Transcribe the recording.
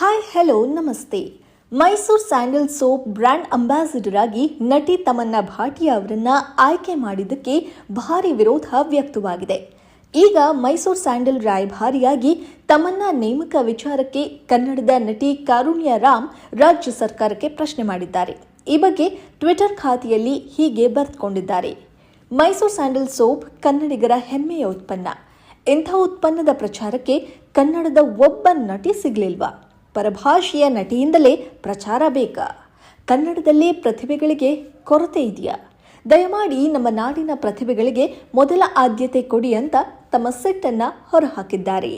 Hi hello ನಮಸ್ತೆ. Mysuru sandal soap brand ambassador ಆಗಿ ನಟಿ ತಮನ್ನಾ ಭಾಟಿಯಾ ಅವರನ್ನ ಆಯ್ಕೆ ಮಾಡಿದ್ದಕ್ಕೆ ಭಾರಿ ವಿರೋಧ ವ್ಯಕ್ತವಾಗಿದೆ. ಈಗ ಮೈಸೂರು ಸ್ಯಾಂಡಲ್ ರಾಯಭಾರಿಯಾಗಿ ತಮನ್ನಾ ನೇಮಕ ವಿಚಾರಕ್ಕೆ ಕನ್ನಡದ ನಟಿ ಕಾರುಣ್ಯ ರಾಮ್ ರಾಜ್ಯ ಸರ್ಕಾರಕ್ಕೆ ಪ್ರಶ್ನೆ ಮಾಡಿದ್ದಾರೆ. ಈ ಬಗ್ಗೆ ಟ್ವಿಟರ್ ಖಾತೆಯಲ್ಲಿ ಹೀಗೆ ಬರೆದುಕೊಂಡಿದ್ದಾರೆ. ಮೈಸೂರು ಸ್ಯಾಂಡಲ್ ಸೋಪ್ ಕನ್ನಡಿಗರ ಹೆಮ್ಮೆಯ ಉತ್ಪನ್ನ. ಇಂಥ ಉತ್ಪನ್ನದ ಪ್ರಚಾರಕ್ಕೆ ಕನ್ನಡದ ಒಬ್ಬ ನಟಿ ಸಿಗ್ಲಿಲ್ವಾ? ಪರಭಾಷೆಯ ನಟಿಯಿಂದಲೇ ಪ್ರಚಾರ ಬೇಕಾ ಕನ್ನಡದಲ್ಲಿ ಪ್ರತಿಭೆಗಳಿಗೆ ಕೊರತೆ ಇದೆಯಾ? ದಯಮಾಡಿ ನಮ್ಮ ನಾಡಿನ ಪ್ರತಿಭೆಗಳಿಗೆ ಮೊದಲ ಆದ್ಯತೆ ಕೊಡಿ ಅಂತ ತಮ್ಮ ಸೆಟ್ಟನ್ನು ಹೊರಹಾಕಿದ್ದಾರೆ.